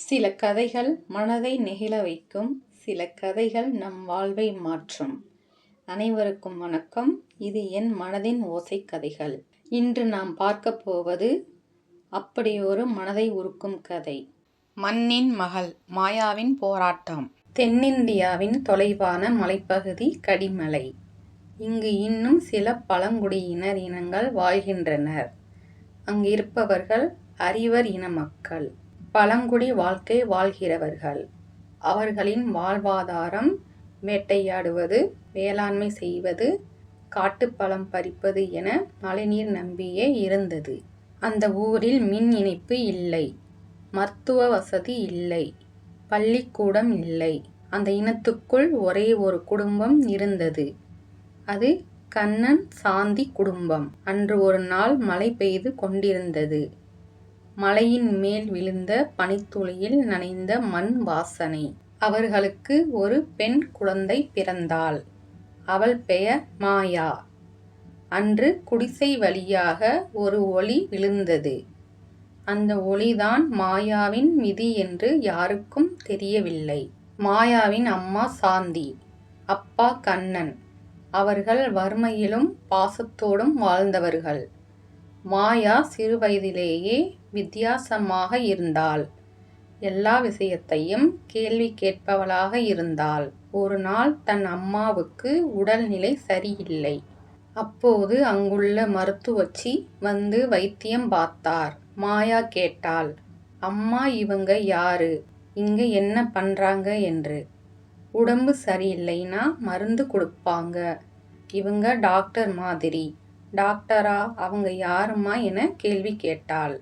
சில கதைகள் மனதை நெகிழ வைக்கும் சில கதைகள் நம் வாழ்வை மாற்றும். அனைவருக்கும் வணக்கம். இது என் மனதின் ஓசை கதைகள். இன்று நாம் பார்க்க போவது அப்படியொரு மனதை உருக்கும் கதை. மண்ணின் மகள் மாயாவின் போராட்டம். தென்னிந்தியாவின் தொலைவான மலைப்பகுதி கடிமலை. இங்கு இன்னும் சில பழங்குடியினர் இனங்கள் வாழ்கின்றனர். அங்கிருப்பவர்கள் அறிவர் இன மக்கள். பழங்குடி வாழ்க்கை வாழ்கிறவர்கள். அவர்களின் வாழ்வாதாரம் வேட்டையாடுவது வேளாண்மை செய்வது காட்டுப்பழம் பறிப்பது என மழைநீர் நம்பியே இருந்தது. அந்த ஊரில் மின் இணைப்பு இல்லை மருத்துவ வசதி இல்லை பள்ளிக்கூடம் இல்லை. அந்த இனத்துக்குள் ஒரே ஒரு குடும்பம் இருந்தது. அது கண்ணன் சாந்தி குடும்பம். அன்று ஒரு நாள் மழை பெய்து கொண்டிருந்தது. மலையின் மேல் விழுந்த பனித்துளியில் நனைந்த மண் வாசனை. அவர்களுக்கு ஒரு பெண் குழந்தை பிறந்தாள். அவள் பெயர் மாயா. அன்று குடிசை வழியாக ஒரு ஒளி விழுந்தது. அந்த ஒளிதான் மாயாவின் விதி என்று யாருக்கும் தெரியவில்லை. மாயாவின் அம்மா சாந்தி அப்பா கண்ணன். அவர்கள் வறுமையிலும் பாசத்தோடும் வாழ்ந்தவர்கள். மாயா சிறுவயதிலேயே வித்தியாசமாக இருந்தாள். எல்லா விஷயத்தையும் கேள்வி கேட்பவளாக இருந்தாள். ஒரு நாள் தன் அம்மாவுக்கு உடல்நிலை சரியில்லை. அப்போது அங்குள்ள மருத்துவச்சி வந்து வைத்தியம் பார்த்தார். மாயா கேட்டாள் அம்மா இவங்க யாரு? இங்க என்ன பண்றாங்க? என்று. உடம்பு சரியில்லைன்னா மருந்து கொடுப்பாங்க. இவங்க டாக்டர் மாதிரி. டாக்டரா? அவங்க யாருமா என கேள்வி கேட்டாள்.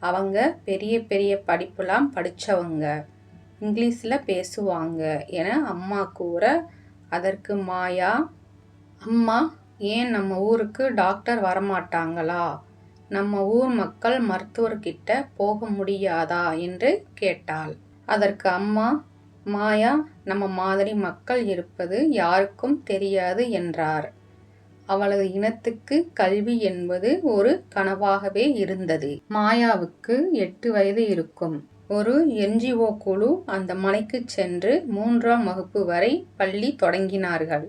அவங்க பெரிய பெரிய படிப்புலாம் படித்தவங்க இங்கிலீஷில் பேசுவாங்க என அம்மா கூற அதற்கு மாயா அம்மா ஏன் நம்ம ஊருக்கு டாக்டர் வரமாட்டாங்களா? நம்ம ஊர் மக்கள் மருத்துவர்கிட்ட போக முடியாதா என்று கேட்டாள். அதற்கு அம்மா மாயா நம்ம மாதிரி மக்கள் இருப்பது யாருக்கும் தெரியாது என்றார். அவளது இனத்துக்கு கல்வி என்பது ஒரு கனவாகவே இருந்தது. மாயாவுக்கு எட்டு வயது இருக்கும். ஒரு என்ஜிஓ குழு அந்த மலைக்கு சென்று மூன்றாம் வகுப்பு வரை பள்ளி தொடங்கினார்கள்.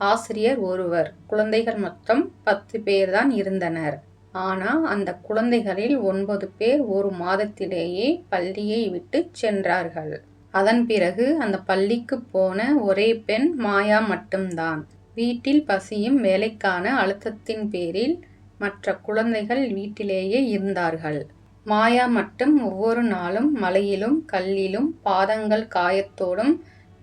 ஆசிரியர் ஒருவர். குழந்தைகள் மொத்தம் பத்து பேர் தான் இருந்தனர். ஆனால் அந்த குழந்தைகளில் ஒன்பது பேர் ஒரு மாதத்திலேயே பள்ளியை விட்டு சென்றார்கள். அதன் பிறகு அந்த பள்ளிக்கு போன ஒரே பெண் மாயா மட்டும்தான். வீட்டில் பசியும் வேலைக்கான அழுத்தத்தின் பேரில் மற்ற குழந்தைகள் வீட்டிலேயே இருந்தார்கள். மாயா மட்டும் ஒவ்வொரு நாளும் மலையிலும் கல்லிலும் பாதங்கள் காயத்தோடும்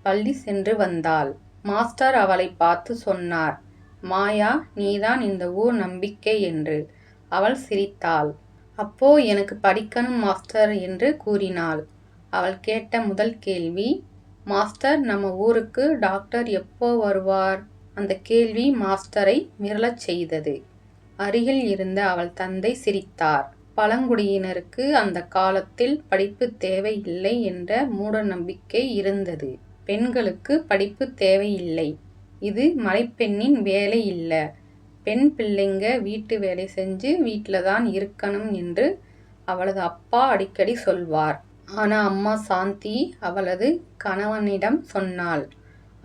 பள்ளி சென்று வந்தாள். மாஸ்டர் அவளை பார்த்து சொன்னார் மாயா நீதான் இந்த ஊர் நம்பிக்கை என்று. அவள் சிரித்தாள். அப்போ எனக்கு படிக்கணும் மாஸ்டர் என்று கூறினாள். அவள் கேட்ட முதல் கேள்வி மாஸ்டர் நம்ம ஊருக்கு டாக்டர் எப்போ வருவார்? அந்த கேள்வி மாஸ்டரை மிரளச் செய்தது. அருகில் இருந்த அவள் தந்தை சிரித்தார். பழங்குடியினருக்கு அந்த காலத்தில் படிப்பு தேவையில்லை என்ற மூட நம்பிக்கை இருந்தது. பெண்களுக்கு படிப்பு தேவையில்லை. இது மலைப்பெண்ணின் வேலை இல்லை. பெண் பிள்ளைங்க வீட்டு வேலை செஞ்சு வீட்டில் தான் இருக்கணும் என்று அவளது அப்பா அடிக்கடி சொல்வார். ஆனால் அம்மா சாந்தி அவளது கணவனிடம் சொன்னாள்.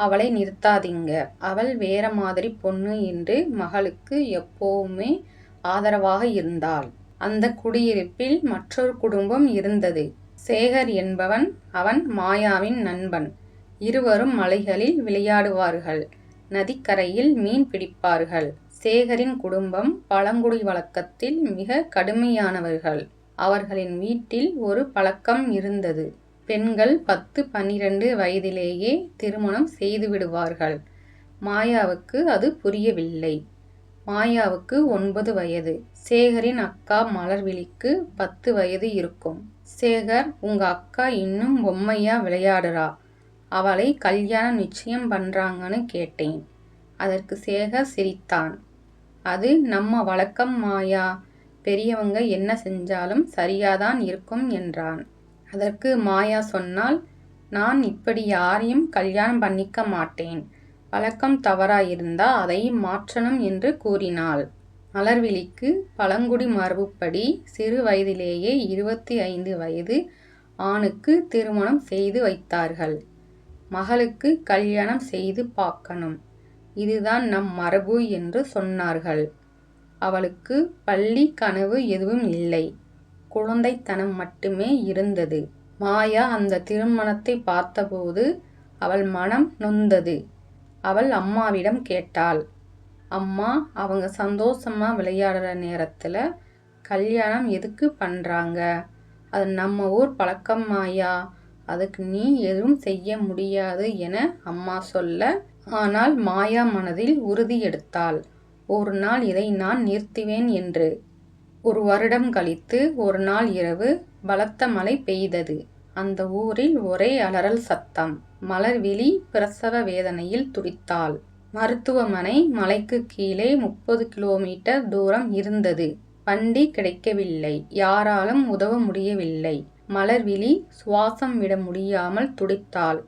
அவளை நிறுத்தாதீங்க. அவள் வேற மாதிரி பொண்ணு என்று மகளுக்கு எப்போவுமே ஆதரவாக இருந்தாள். அந்த குடியிருப்பில் மற்றொரு குடும்பம் இருந்தது. சேகர் என்பவன் அவன் மாயாவின் நண்பன். இருவரும் மலைகளில் விளையாடுவார்கள். நதிக்கரையில் மீன் பிடிப்பார்கள். சேகரின் குடும்பம் பழங்குடி வழக்கத்தில் மிக கடுமையானவர்கள். அவர்களின் வீட்டில் ஒரு பழக்கம் இருந்தது. பெண்கள் பத்து பன்னிரண்டு வயதிலேயே திருமணம் செய்துவிடுவார்கள். மாயாவுக்கு அது புரியவில்லை. மாயாவுக்கு ஒன்பது வயது. சேகரின் அக்கா மலர்விழிக்கு பத்து வயது இருக்கும். சேகர் உங்க அக்கா இன்னும் பொம்மையா விளையாடுறா. அவளை கல்யாணம் நிச்சயம் பண்றாங்கன்னு கேட்டேன். அதற்கு சேகர் சிரித்தான். அது நம்ம வழக்கம் மாயா. பெரியவங்க என்ன செஞ்சாலும் சரியாதான் இருக்கும் என்றான். அதற்கு மாயா சொன்னால் நான் இப்படி யாரையும் கல்யாணம் பண்ணிக்க மாட்டேன். பழக்கம் தவறாயிருந்தா அதை மாற்றணும் என்று கூறினாள். மலர்விழிக்கு பழங்குடி மரபுப்படி சிறு வயதிலேயே இருபத்தி ஐந்து வயது ஆணுக்கு திருமணம் செய்து வைத்தார்கள். மகளுக்கு கல்யாணம் செய்து பார்க்கணும். இதுதான் நம் மரபு என்று சொன்னார்கள். அவளுக்கு பள்ளி கனவு எதுவும் இல்லை. குழந்தைத்தனம் மட்டுமே இருந்தது. மாயா அந்த திருமணத்தை பார்த்தபோது அவள் மனம் நொந்தது. அவள் அம்மாவிடம் கேட்டாள் அம்மா அவங்க சந்தோஷமா விளையாடுற நேரத்தில் கல்யாணம் எதுக்கு பண்ணுறாங்க அது நம்ம ஊர் பழக்கம் மாயா. அதுக்கு நீ எதுவும் செய்ய முடியாது என அம்மா சொல்ல. ஆனால் மாயா மனதில் உறுதி எடுத்தாள் ஒரு நாள் இதை நான் நிறுத்துவேன் என்று. ஒரு வருடம் கழித்து ஒரு நாள் இரவு பலத்த மழை பெய்தது. அந்த ஊரில் ஒரே அலறல் சத்தம். மலர்விழி பிரசவ வேதனையில் துடித்தாள். மருத்துவமனை மலைக்கு கீழே முப்பது கிலோமீட்டர் தூரம் இருந்தது. வண்டி கிடைக்கவில்லை. யாராலும் உதவ முடியவில்லை. மலர்விழி சுவாசம் விட முடியாமல் துடித்தாள்.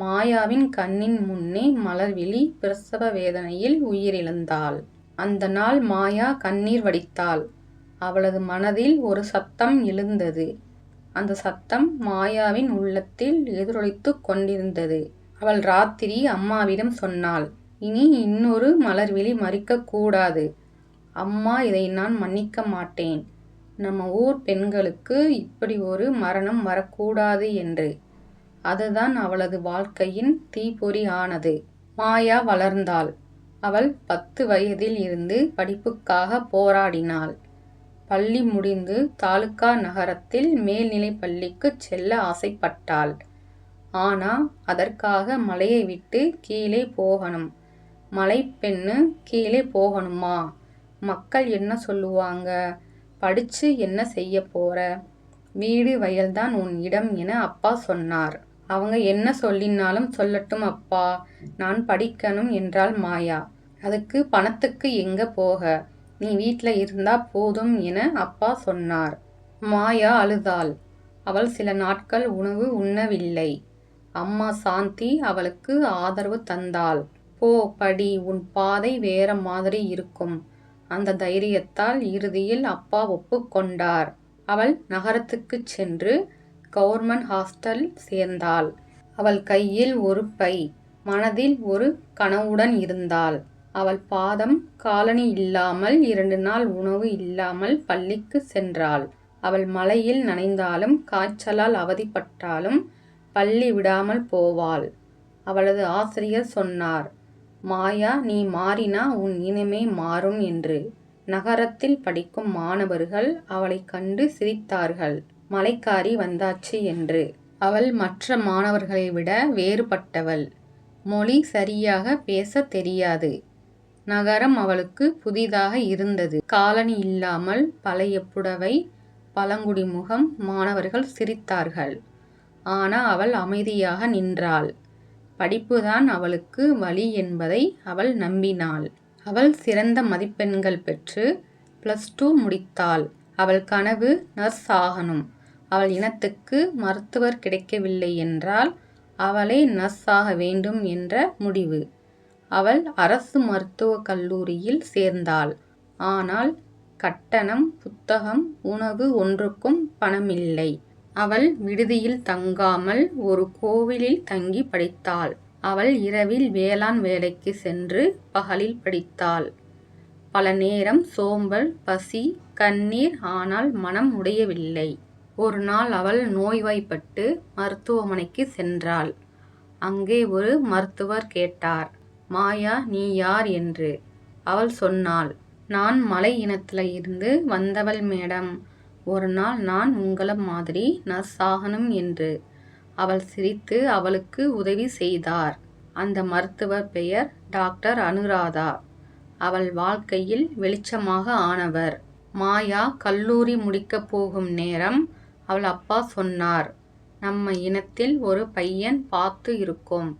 மாயாவின் கண்ணின் முன்னே மலர்விழி பிரசவ வேதனையில் உயிரிழந்தாள். அந்த நாள் மாயா கண்ணீர் வடித்தாள். அவளது மனதில் ஒரு சத்தம் எழுந்தது. அந்த சத்தம் மாயாவின் உள்ளத்தில் எதிரொலித்து கொண்டிருந்தது. அவள் ராத்திரி அம்மாவிடம் சொன்னாள் இனி இன்னொரு மலர்விழி மறிக்கக்கூடாது அம்மா இதை நான் மன்னிக்க மாட்டேன். நம்ம ஊர் பெண்களுக்கு இப்படி ஒரு மரணம் வரக்கூடாது என்று. அதுதான் அவளது வாழ்க்கையின் தீப்பொறி ஆனது. மாயா வளர்ந்தாள். அவள் பத்து வயதில் இருந்து படிப்புக்காக போராடினாள். பள்ளி முடிந்து தாலுகா நகரத்தில் மேல்நிலை பள்ளிக்கு செல்ல ஆசைப்பட்டாள். ஆனா அதற்காக மலையை விட்டு கீழே போகணும். மலை பெண்ணு கீழே போகணுமா? மக்கள் என்ன சொல்லுவாங்க? படிச்சு என்ன செய்ய போற? வீடு வயல்தான் உன் இடம் என அப்பா சொன்னார். அவங்க என்ன சொல்லினாலும் சொல்லட்டும் அப்பா. நான் படிக்கணும் என்றாள் மாயா. அதுக்கு பணத்துக்கு எங்க போக? நீ வீட்டில் இருந்தா போதும் என அப்பா சொன்னார். மாயா அழுதாள். அவள் சில நாட்கள் உணவு உண்ணவில்லை. அம்மா சாந்தி அவளுக்கு ஆதரவு தந்தாள். போ படி உன் பாதை வேற மாதிரி இருக்கும். அந்த தைரியத்தால் இறுதியில் அப்பா ஒப்புக்கொண்டார் அவள் நகரத்துக்குச் சென்று கவர்மெண்ட் ஹாஸ்டல் சேர்ந்தாள். அவள் கையில் ஒரு பை மனதில் ஒரு கனவுடன் இருந்தாள். அவள் பாதம் காலணி இல்லாமல் இரண்டு நாள் உணவு இல்லாமல் பள்ளிக்கு சென்றாள். அவள் மலையில் நனைந்தாலும் காய்ச்சலால் அவதிப்பட்டாலும் பள்ளி விடாமல் போவாள். அவளது ஆசிரியர் சொன்னார் மாயா நீ மாறினா உன் இனமே மாறும் என்று. நகரத்தில் படிக்கும் மாணவர்கள் அவளை கண்டு சிரித்தார்கள். மலைக்காரி வந்தாச்சு என்று. அவள் மற்ற மாணவர்களை விட வேறுபட்டவள். மொழி சரியாக பேச தெரியாது. நகரம் அவளுக்கு புதிதாக இருந்தது. காலனி இல்லாமல் பழைய புடவை பழங்குடி முகம் மாணவர்கள் சிரித்தார்கள். ஆனா அவள் அமைதியாக நின்றாள். படிப்புதான் அவளுக்கு வழி என்பதை அவள் நம்பினாள். அவள் சிறந்த மதிப்பெண்கள் பெற்று ப்ளஸ் டூ முடித்தாள். அவள் கனவு நர்ஸ் ஆகணும். அவள் இனத்துக்கு மருத்துவர் கிடைக்கவில்லை என்றால் அவளே நர்ஸ் ஆக வேண்டும் என்ற முடிவு. அவள் அரசு மருத்துவக் கல்லூரியில் சேர்ந்தாள். ஆனால் கட்டணம் புத்தகம் உணவு ஒன்றுக்கும் பணமில்லை. அவள் விடுதியில் தங்காமல் ஒரு கோவிலில் தங்கி படித்தாள். அவள் இரவில் வேளாண் வேலைக்கு சென்று பகலில் படித்தாள். பல நேரம் சோம்பல் பசி கண்ணீர் ஆனால் மனம் உடையவில்லை. ஒரு நாள் அவள் நோய்வாய்ப்பட்டு மருத்துவமனைக்கு சென்றாள். அங்கே ஒரு மருத்துவர் கேட்டார். மாயா நீ யார் என்று. அவள் சொன்னாள் நான் மலை இனத்தில் இருந்து வந்தவள் மேடம். ஒரு நாள் நான் உங்களை மாதிரி நர்ஸ் ஆகணும் என்று. அவள் சிரித்து அவளுக்கு உதவி செய்தார். அந்த மருத்துவர் பெயர் டாக்டர் அனுராதா. அவள் வாழ்க்கையில் வெளிச்சமாக ஆனவர். மாயா கல்லூரி முடிக்கப் போகும் நேரம் அவள் அப்பா சொன்னார் நம்ம இனத்தில் ஒரு பையன் பார்த்து இருக்கோம்.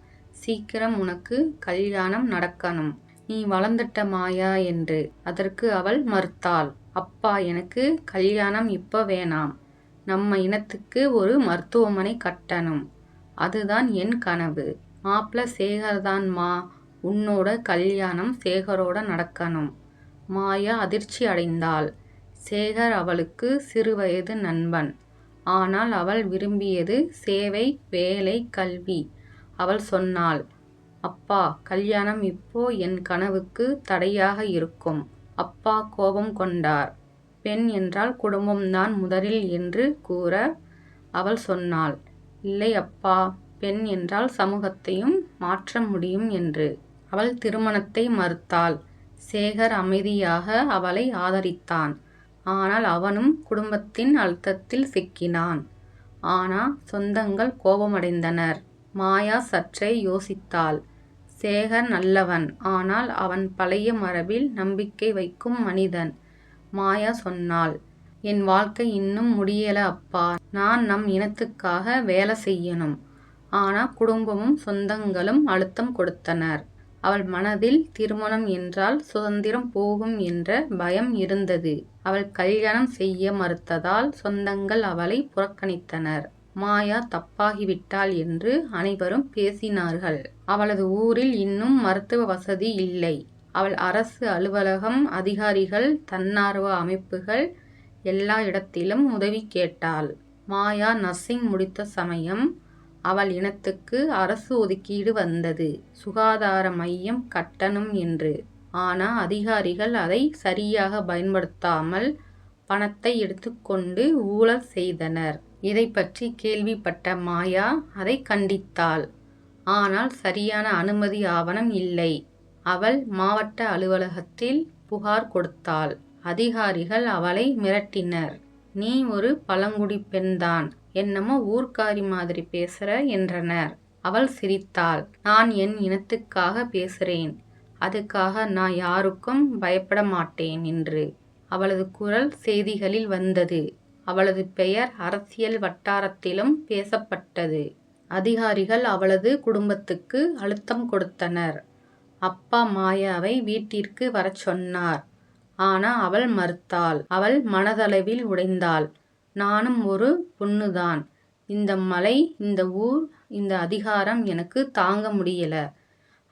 சீக்கிரம் உனக்கு கல்யாணம் நடக்கணும். நீ வளர்ந்துட்ட மாயா என்று. அதற்கு அவள் மறுத்தாள். அப்பா எனக்கு கல்யாணம் இப்போ வேணாம். நம்ம இனத்துக்கு ஒரு மருத்துவமனை கட்டணும். அதுதான் என் கனவு. மாப்பிள்ள சேகர் தான்மா உன்னோட கல்யாணம் சேகரோட நடக்கணும். மாயா அதிர்ச்சி அடைந்தாள். சேகர் அவளுக்கு சிறுவயது நண்பன். ஆனால் அவள் விரும்பியது சேவை வேலை கல்வி. அவள் சொன்னாள் அப்பா கல்யாணம் இப்போ என் கனவுக்கு தடையாக இருக்கும் அப்பா கோபம் கொண்டார். பெண் என்றால் குடும்பம்தான் முதலில் என்று கூற அவள் சொன்னாள். இல்லை அப்பா பெண் என்றால் சமூகத்தையும் மாற்ற முடியும் என்று அவள் திருமணத்தை மறுத்தாள். சேகர் அமைதியாக அவளை ஆதரித்தான். ஆனால் அவனும் குடும்பத்தின் அழுத்தத்தில் சிக்கினான். ஆனா சொந்தங்கள் கோபமடைந்தனர். மாயா சற்றே யோசித்தாள். சேகர் நல்லவன் ஆனால் அவன் பழைய மரபில் நம்பிக்கை வைக்கும் மனிதன் மாயா சொன்னாள். என் வாழ்க்கை இன்னும் முடியல அப்பா. நான் நம் இனத்துக்காக வேலை செய்யணும். ஆனால் குடும்பமும் சொந்தங்களும் அழுத்தம் கொடுத்தனர். அவள் மனதில் திருமணம் என்றால் சுதந்திரம் போகும் என்ற பயம் இருந்தது. அவள் கல்யாணம் செய்ய மறுத்ததால் சொந்தங்கள் அவளை புறக்கணித்தனர். மாயா தப்பாகிவிட்டாள் என்று அனைவரும் பேசினார்கள். அவளது ஊரில் இன்னும் மருத்துவ வசதி இல்லை. அவள் அரசு அலுவலகம் அதிகாரிகள் தன்னார்வ அமைப்புகள் எல்லா இடத்திலும் உதவி கேட்டாள். மாயா நர்சிங் முடித்த சமயம் அவள் இனத்துக்கு அரசு ஒதுக்கீடு வந்தது. சுகாதார மையம் கட்டணும் என்று. ஆனால் அதிகாரிகள் அதை சரியாக பயன்படுத்தாமல் பணத்தை எடுத்துக்கொண்டு ஊழல் செய்தனர். இதை பற்றி கேள்விப்பட்ட மாயா அதை கண்டித்தாள். ஆனால் சரியான அனுமதி ஆவணம் இல்லை அவள் மாவட்ட அலுவலகத்தில் புகார் கொடுத்தாள். அதிகாரிகள் அவளை மிரட்டினர். நீ ஒரு பழங்குடி பெண்தான். என்னமோ ஊர்க்காரி மாதிரி பேசுற என்றனர். அவள் சிரித்தாள். நான் என் இனத்துக்காக பேசுறேன். அதுக்காக நான் யாருக்கும் பயப்பட மாட்டேன் என்று அவளது குரல் செய்திகளில் வந்தது. அவளது பெயர் அரசியல் வட்டாரத்திலும் பேசப்பட்டது. அதிகாரிகள் அவளது குடும்பத்துக்கு அழுத்தம் கொடுத்தனர். அப்பா மாயாவை வீட்டிற்கு வரச் சொன்னார். ஆனா அவள் மறுத்தாள். அவள் மனதளவில் உடைந்தாள். நானும் ஒரு பொண்ணுதான். இந்த மலை இந்த ஊர் இந்த அதிகாரம் எனக்கு தாங்க முடியல.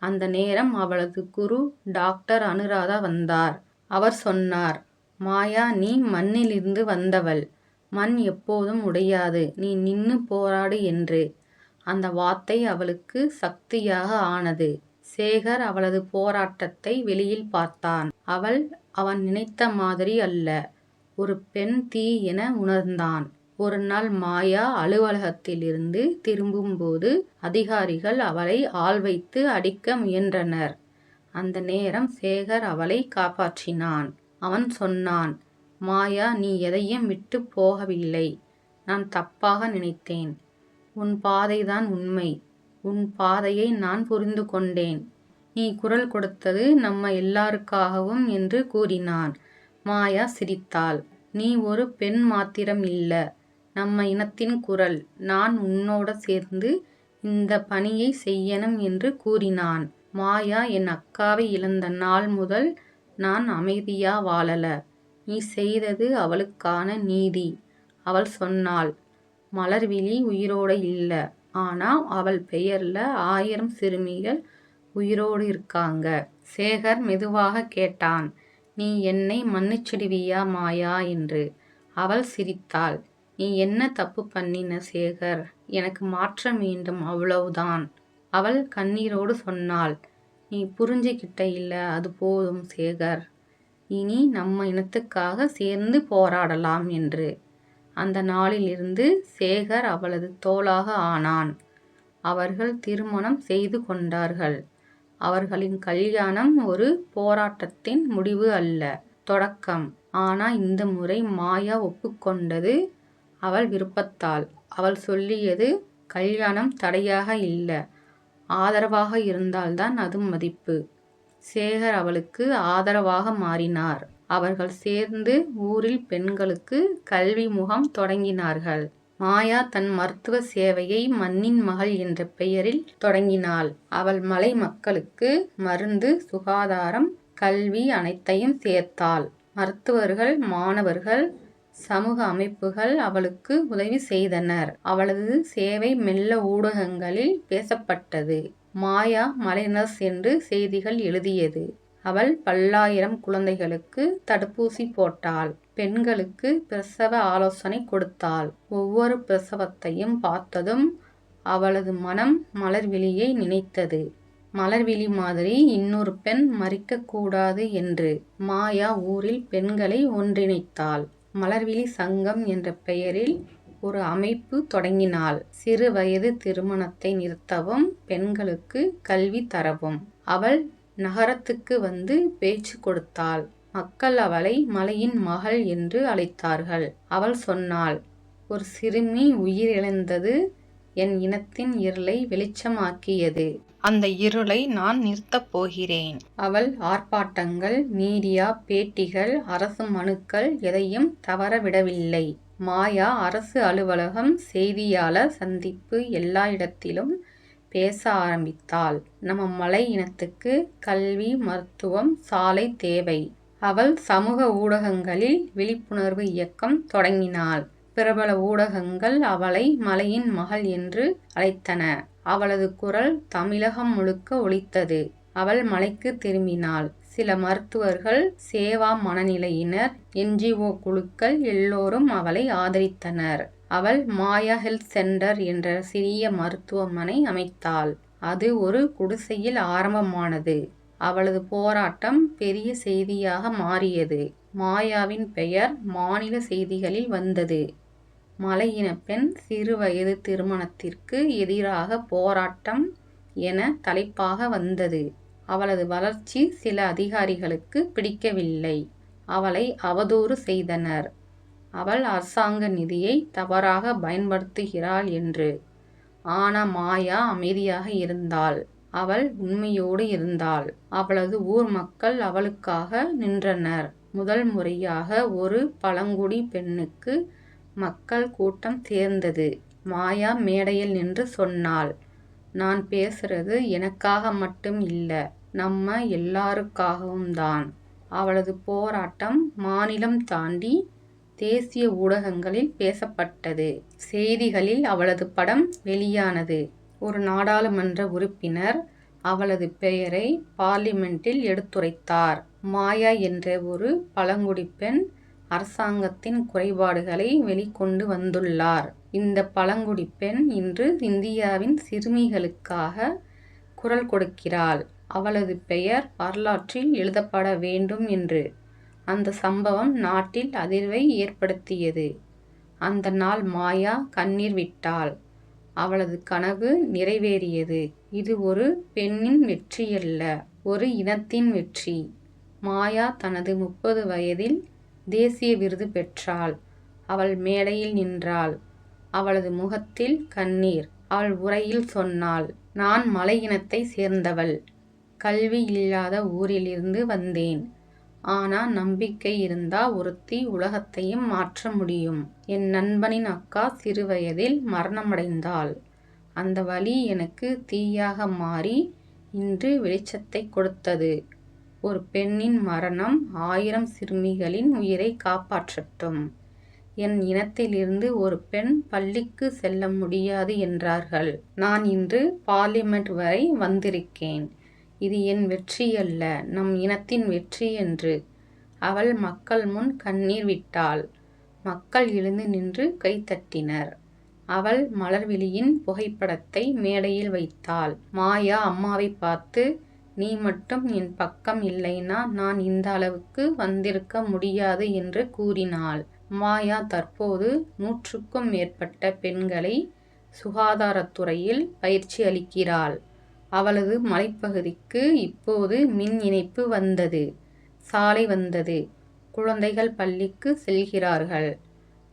அந்த நேரம் அவளது குரு டாக்டர் அனுராதா வந்தார். அவர் சொன்னார் மாயா நீ மண்ணிலிருந்து வந்தவள். மண் எப்போதும் உடையாது. நீ நின்னு போராடு என்று. அந்த வார்த்தை அவளுக்கு சக்தியாக ஆனது. சேகர் அவளது போராட்டத்தை வெளியில் பார்த்தான். அவள் அவன் நினைத்த மாதிரி அல்ல. ஒரு பெண் தீ என உணர்ந்தான். ஒரு நாள் மாயா அலுவலகத்திலிருந்து திரும்பும்போது அதிகாரிகள் அவளை ஆள் வைத்து அடிக்க முயன்றனர். அந்த நேரம் சேகர் அவளை காப்பாற்றினான். அவன் சொன்னான் மாயா நீ எதையும் விட்டு போகவில்லை. நான் தப்பாக நினைத்தேன். உன் பாதைதான் உண்மை. உன் பாதையை நான் புரிந்து கொண்டேன். நீ குரல் கொடுத்தது நம்ம எல்லாருக்காகவும் என்று கூறினான். மாயா சிரித்தாள். நீ ஒரு பெண் மாத்திரம் இல்ல. நம்ம இனத்தின் குரல். நான் உன்னோட சேர்ந்து இந்த பணியை செய்யணும் என்று கூறினான். மாயா என் அக்காவை இழந்த நாள் முதல் நான் அமைதியா வாழல. நீ செய்தது அவளுக்கான நீதி. அவள் சொன்னாள் மலர்விழி உயிரோட இல்லை. ஆனால் அவள் பெயரில் ஆயிரம் சிறுமிகள் உயிரோடு இருக்காங்க. சேகர் மெதுவாக கேட்டான் நீ என்னை மன்னிச்சிடுவியா மாயா என்று. அவள் சிரித்தாள் நீ என்ன தப்பு பண்ணின சேகர்? எனக்கு மாற்றம் வேண்டும் அவ்வளவுதான் அவள் கண்ணீரோடு சொன்னாள் நீ புரிஞ்சுக்கிட்ட இல்லை அது போதும் சேகர். இனி நம்ம இனத்துக்காக சேர்ந்து போராடலாம் என்று. அந்த நாளிலிருந்து சேகர் அவளது தோளாக ஆனான். அவர்கள் திருமணம் செய்து கொண்டார்கள். அவர்களின் கல்யாணம் ஒரு போராட்டத்தின் முடிவு அல்ல தொடக்கம். ஆனா இந்த முறை மாயா ஒப்புக்கொண்டது அவள் விருப்பத்தால். அவள் சொல்லியது கல்யாணம் தடையாக இல்லை ஆதரவாக இருந்தால்தான் அது மதிப்பு. சேகர் அவளுக்கு ஆதரவாக மாறினார். அவர்கள் சேர்ந்து ஊரில் பெண்களுக்கு கல்வி முகாம் தொடங்கினார்கள். மாயா தன் மருத்துவ சேவையை மண்ணின் மகள் என்ற பெயரில் தொடங்கினாள். அவள் மலை மக்களுக்கு மருந்து சுகாதாரம் கல்வி அனைத்தையும் சேர்த்தாள். மருத்துவர்கள் மாணவர்கள் சமூக அமைப்புகள் அவளுக்கு உதவி செய்தனர். அவளது சேவை மெல்ல ஊடகங்களில் பேசப்பட்டது. மாயா மலைனர்ஸ் என்று செய்திகள் எழுதியது. அவள் பல்லாயிரம் குழந்தைகளுக்கு தடுப்பூசி போட்டாள். பெண்களுக்கு பிரசவ ஆலோசனை கொடுத்தாள். ஒவ்வொரு பிரசவத்தையும் பார்த்ததும் அவளது மனம் மலர்விழியை நினைத்தது. மலர்விழி மாதிரி இன்னொரு பெண் மறிக்கக்கூடாது என்று மாயா ஊரில் பெண்களை ஒன்றிணைத்தாள். மலர்விழி சங்கம் என்ற பெயரில் ஒரு அமைப்பு தொடங்கினாள் சிறு வயது திருமணத்தை நிறுத்தவும் பெண்களுக்கு கல்வி தரவும். அவள் நகரத்துக்கு வந்து பேச்சு கொடுத்தாள். மக்கள் அவளை மலையின் மகள் என்று அழைத்தார்கள். அவள் சொன்னாள் ஒரு சிறுமி உயிரிழந்தது என் இனத்தின் இருளை வெளிச்சமாக்கியது. அந்த இருளை நான் நிறுத்தப் போகிறேன் அவள் ஆர்ப்பாட்டங்கள் மீடியா பேட்டிகள் அரசு மனுக்கள் எதையும் தவறவிடவில்லை. மாயா அரசு அலுவலகம் செய்தியாளர் சந்திப்பு எல்லா இடத்திலும் பேச ஆரம்பித்தாள். நம்ம மலை இனத்துக்கு கல்வி மருத்துவம் சாலை தேவை. அவள் சமூக ஊடகங்களில் விழிப்புணர்வு இயக்கம் தொடங்கினாள். பிரபல ஊடகங்கள் அவளை மலையின் மகள் என்று அழைத்தன. அவளது குரல் தமிழகம் முழுக்க ஒலித்தது. அவள் மலைக்கு திரும்பினாள். சில மருத்துவர்கள் சேவா மனநிலையினர் என்ஜிஓ குழுக்கள் எல்லோரும் அவளை ஆதரித்தனர். அவள் மாயா ஹெல்த் சென்டர் என்ற சிறிய மருத்துவமனை அமைத்தாள். அது ஒரு குடிசையில் ஆரம்பமானது. அவளது போராட்டம் பெரிய செய்தியாக மாறியது. மாயாவின் பெயர் மாநில செய்திகளில் வந்தது. மலையின பெண் சிறுவயது திருமணத்திற்கு எதிராக போராட்டம் என தலைப்பாக வந்தது. அவளது வளர்ச்சி சில அதிகாரிகளுக்கு பிடிக்கவில்லை. அவளை அவதூறு செய்தனர். அவள் அரசாங்க நிதியை தவறாக பயன்படுத்துகிறாள் என்று. ஆனா மாயா அமைதியாக இருந்தாள். அவள் உண்மையோடு இருந்தாள். அவளது ஊர் மக்கள் அவளுக்காக நின்றனர். முதல் முறையாக ஒரு பழங்குடி பெண்ணுக்கு மக்கள் கூட்டம் சேர்ந்தது. மாயா மேடையில் நின்று சொன்னாள். நான் பேசுறது எனக்காக மட்டும் இல்லை நம்ம எல்லாருக்காகவும் தான். அவளது போராட்டம் மாநிலம் தாண்டி தேசிய ஊடகங்களில் பேசப்பட்டது. செய்திகளில் அவளது படம் வெளியானது. ஒரு நாடாளுமன்ற உறுப்பினர் அவளது பெயரை பார்லிமெண்டில் எடுத்துரைத்தார். மாயா என்ற ஒரு பழங்குடி பெண் அரசாங்கத்தின் குறைபாடுகளை வெளிக்கொண்டு வந்துள்ளார். இந்த பழங்குடி பெண் இன்று இந்தியாவின் சிறுமிகளுக்காக குரல் கொடுக்கிறாள். அவளது பெயர் வரலாற்றில் எழுதப்பட வேண்டும் என்று. அந்த சம்பவம் நாட்டில் அதிர்வை ஏற்படுத்தியது. அந்த நாள் மாயா கண்ணீர் விட்டாள். அவளது கனவு நிறைவேறியது. இது ஒரு பெண்ணின் வெற்றியல்ல ஒரு இனத்தின் வெற்றி. மாயா தனது முப்பது வயதில் தேசிய விருது பெற்றாள். அவள் மேடையில் நின்றாள். அவளது முகத்தில் கண்ணீர். அவள் உரையில் சொன்னாள் நான் மலை இனத்தை சேர்ந்தவள். கல்வி இல்லாத ஊரிலிருந்து வந்தேன். ஆனா நம்பிக்கை இருந்தா ஒருத்தி உலகத்தையும் மாற்ற முடியும். என் நண்பனின் அக்கா சிறுவயதில் மரணமடைந்தாள். அந்த வழி எனக்கு தீயாக மாறி இன்று வெளிச்சத்தை கொடுத்தது. ஒரு பெண்ணின் மரணம் ஆயிரம் சிறுமிகளின் உயிரை காப்பாற்றட்டும். என் இனத்திலிருந்து ஒரு பெண் பள்ளிக்கு செல்ல முடியாது என்றார்கள். நான் இன்று பார்லிமெண்ட் வரை வந்திருக்கேன். இது என் வெற்றி அல்ல நம் இனத்தின் வெற்றி என்று. அவள் மக்கள் முன் கண்ணீர் விட்டாள். மக்கள் எழுந்து நின்று கைத்தட்டினர் அவள் மலர்விழியின் புகைப்படத்தை மேடையில் வைத்தாள். மாயா அம்மாவை பார்த்து நீ மட்டும் என் பக்கம் இல்லைனா நான் இந்த அளவுக்கு வந்திருக்க முடியாது என்று கூறினாள். மாயா தற்போது நூற்றுக்கும் மேற்பட்ட பெண்களை சுகாதாரத்துறையில் பயிற்சி அளிக்கிறாள். அவளது மலைப்பகுதிக்கு இப்போது மின் இணைப்பு வந்தது. சாலை வந்தது. குழந்தைகள் பள்ளிக்கு செல்கிறார்கள்.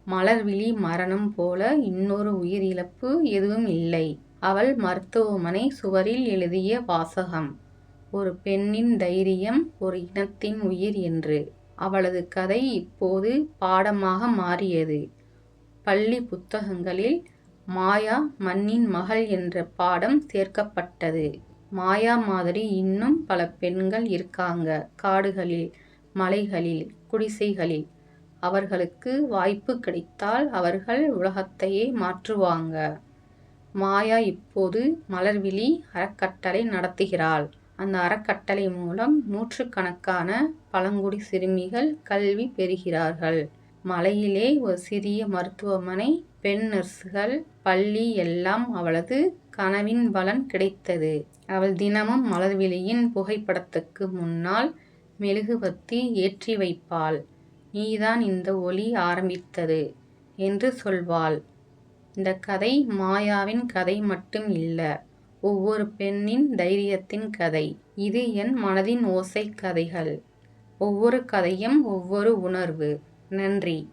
மலர்விழி மரணம் போல இன்னொரு உயிரிழப்பு எதுவும் இல்லை. அவள் மருத்துவமனை சுவரில் எழுதிய வாசகம். ஒரு பெண்ணின் தைரியம் ஒரு இனத்தின் உயிர் என்று. அவளது கதை இப்போது பாடமாக மாறியது. பள்ளி புத்தகங்களில் மாயா மண்ணின் மகள் என்ற பாடம் சேர்க்கப்பட்டது. மாயா மாதிரி இன்னும் பல பெண்கள் இருக்காங்க. காடுகளில் மலைகளில் குடிசைகளில். அவர்களுக்கு வாய்ப்பு கிடைத்தால் அவர்கள் உலகத்தையே மாற்றுவாங்க. மாயா இப்போது மலர்விழி அறக்கட்டளை நடத்துகிறாள். அந்த அறக்கட்டளை மூலம் நூற்றுக்கணக்கான பழங்குடி சிறுமிகள் கல்வி பெறுகிறார்கள். மலையிலே ஒரு சிறிய மருத்துவமனை பெண் நர்ஸுகள் பள்ளி எல்லாம் அவளது கனவின் பலன் கிடைத்தது. அவள் தினமும் மலர்விழியின் புகைப்படத்துக்கு முன்னால் மெழுகுவர்த்தி ஏற்றி வைப்பாள். நீதான் இந்த ஒளி ஆரம்பித்தது என்று சொல்வாள். இந்த கதை மாயாவின் கதை மட்டும் இல்லை ஒவ்வொரு பெண்ணின் தைரியத்தின் கதை. இது என் மனதின் ஓசை கதைகள். ஒவ்வொரு கதையும் ஒவ்வொரு உணர்வு. நன்றி.